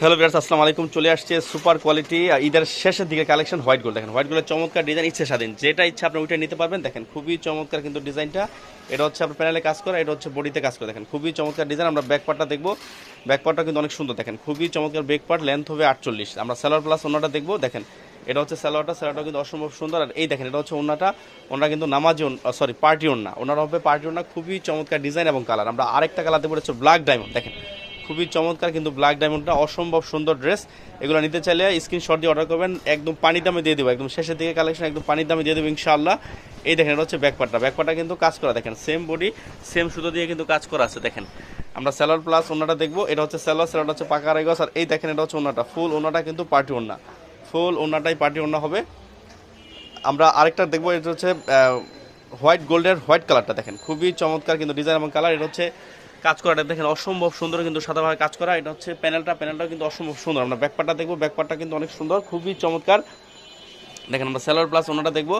Hello বিয়ার্স আসসালামু আলাইকুম। চলে আসছে সুপার কোয়ালিটি ঈদের শেষের দিকে কালেকশন হোয়াইট গোল্ড দেখেন হোয়াইট গোল্ডের চমৎকার ডিজাইন ইচ্ছে স্বাধীন। যেটা ইচ্ছা আপনি ওইটা নিতে পারবেন, দেখেন, খুবই চমৎকার কিন্তু ডিজাইনটা এটা হচ্ছে আপনার প্যানেলে কাজ করা, এটা হচ্ছে বডিতে কাজ করে। দেখেন, খুবই চমৎকার ডিজাইন আমরা ব্যাক পার্টটা দেখব। ব্যাক পার্টটা কিন্তু অনেক সুন্দর, দেখেন, খুবই চমৎকার ব্যাক পার্ট লেন্থ হবে আটচল্লিশ। আমরা স্যালোয়ার প্লাস অন্যটা দেখব, দেখেন, এটা হচ্ছে স্যালোয়ারটা স্যালোয়ারটা কিন্তু অসম্ভব সুন্দর। আর এই দেখেন, এটা হচ্ছে ওনাটা, ওনারা কিন্তু নামাজি সরি পার্টি ওনা। ওনারা হবে পার্টি ওনা, খুবই চমৎকার ডিজাইন এবং কালার আমরা আরেকটা কালার দেবো হচ্ছে ব্ল্যাক ডায়মন্ড দেখেন খুবই চমৎকার, কিন্তু ব্ল্যাক ডায়মন্ডটা অসম্ভব সুন্দর ড্রেস এগুলো নিতে চাইলে স্ক্রিনশট দিয়ে অর্ডার করবেন, একদম পানি দামে দিয়ে দেবো, একদম শেষের দিকে কালেকশন একদম পানির দামে দিয়ে দেবো ইনশাআল্লাহ। এই দেখেন, এটা হচ্ছে ব্যাকপারটা ব্যাকপারটা কিন্তু কাজ করা, দেখেন সেম বডি সেম সুতো দিয়ে কিন্তু কাজ করা আছে, দেখেন। আমরা স্যালোয়ার প্লাস ওনাটা দেখব, এটা হচ্ছে স্যালোয়ার স্যালোয়ার হচ্ছে পাকা রেগস আর এই দেখেন, এটা হচ্ছে ওনাটা ফুল ওনাটা কিন্তু পার্টি ওনা ফুল ওনাটাই পার্টি ওনা হবে। আমরা আরেকটা দেখব, এটা হচ্ছে হোয়াইট গোল্ডের হোয়াইট কালারটা দেখেন। খুবই চমৎকার কিন্তু ডিজাইন এবং কালার এটা হচ্ছে কাজ করাটা দেখেন অসম্ভব সুন্দর কিন্তু সাদাভাবে কাজ করা। এটা হচ্ছে প্যানেলটা, প্যানেলটাও কিন্তু অসম্ভব সুন্দর। আমরা ব্যাকপারটা দেখব ব্যাকপারটা কিন্তু অনেক সুন্দর, খুবই চমৎকার। দেখেন আমরা স্যালোয়ার প্লাস ওনাটা দেখব।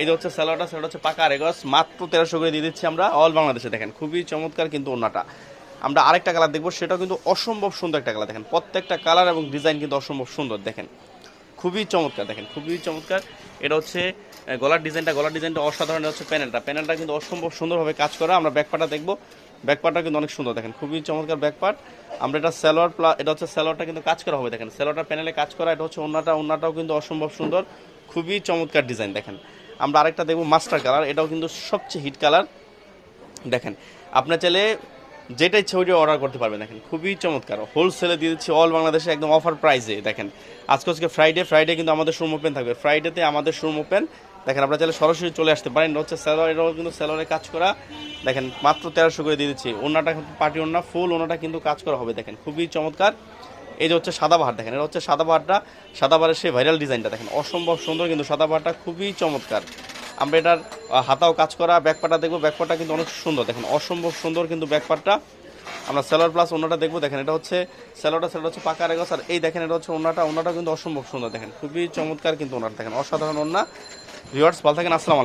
এই যে হচ্ছে স্যালোয়ারটা সেটা হচ্ছে পাকা রেগস, মাত্র তেরোশো করে দিয়ে দিচ্ছি আমরা অল বাংলাদেশে। দেখেন খুবই চমৎকার কিন্তু ওনাটা। আমরা আরেকটা কালার দেখব, সেটাও কিন্তু অসম্ভব সুন্দর একটা কালার। দেখেন প্রত্যেকটা কালার এবং ডিজাইন কিন্তু অসম্ভব সুন্দর, দেখেন। খুবই চমৎকার, দেখেন, খুবই চমৎকার। এটা হচ্ছে গলার ডিজাইনটা গলার ডিজাইনটা অসাধারণ হচ্ছে প্যানেলটা। প্যানেলটা কিন্তু অসম্ভব সুন্দরভাবে কাজ করা। আমরা ব্যাকপাটা দেখব। ব্যাকপাটটা কিন্তু অনেক সুন্দর, দেখেন, খুবই চমৎকার ব্যাকপার্ট আমরা এটা স্যালোয়ার প্লা এটা হচ্ছে স্যালোয়ারটা কিন্তু কাজ করা হবে, দেখেন। স্যালোয়ারটা প্যানেলে কাজ করা, এটা হচ্ছে ওনাটা ওনাটাও কিন্তু অসম্ভব সুন্দর। খুবই চমৎকার ডিজাইন দেখেন। আমরা আরেকটা দেখব মাস্টার কালার এটাও কিন্তু সবচেয়ে হিট কালার দেখেন, আপনার চাইলে যেটা ইচ্ছা ওইটা অর্ডার করতে পারবেন। দেখেন, খুবই চমৎকার। হোলসেলে দিয়ে দিচ্ছি অল বাংলাদেশে একদম অফার প্রাইসে দেখেন, আজকে আজকে ফ্রাইডে ফ্রাইডে কিন্তু আমাদের শোরুম ওপেন থাকবে। ফ্রাইডেতে আমাদের শোরুম ওপেন দেখেন, আপনারা চাইলে সরাসরি চলে আসতে পারেন। এটা হচ্ছে স্যালোয়ার এটাও কিন্তু স্যালোয়ারে কাজ করা। দেখেন, মাত্র তেরোশো করে দিয়ে দিচ্ছি। ওনাটা পার্টি ওনা ফুল ওনাটা কিন্তু কাজ করা হবে। দেখেন, খুবই চমৎকার। এই যে হচ্ছে সাদা বাহার, দেখেন, এটা হচ্ছে সাদা বাহারটা। সাদা বাহারের সেই ভাইরাল ডিজাইনটা দেখেন, অসম্ভব সুন্দর কিন্তু সাদা বাহারটা, খুবই চমৎকার। আমরা এটার হাতাও কাজ করা ব্যাকপাটা দেখব ব্যাকপাটা কিন্তু অনেক সুন্দর। দেখেন, অসম্ভব সুন্দর কিন্তু ব্যাকপাটটা। আমরা সেলার প্লাস ওনাটা দেখব। দেখেন, এটা হচ্ছে সেলোটা সেটা হচ্ছে পাকা রেগস। আর এই দেখেন, এটা হচ্ছে ওনাটা ওনাটা কিন্তু অসম্ভব সুন্দর। দেখেন, খুবই চমৎকার কিন্তু ওনার দেখেন, অসাধারণ ওনা ভিউয়ার্স, ভালো থাকেন। আসসালামু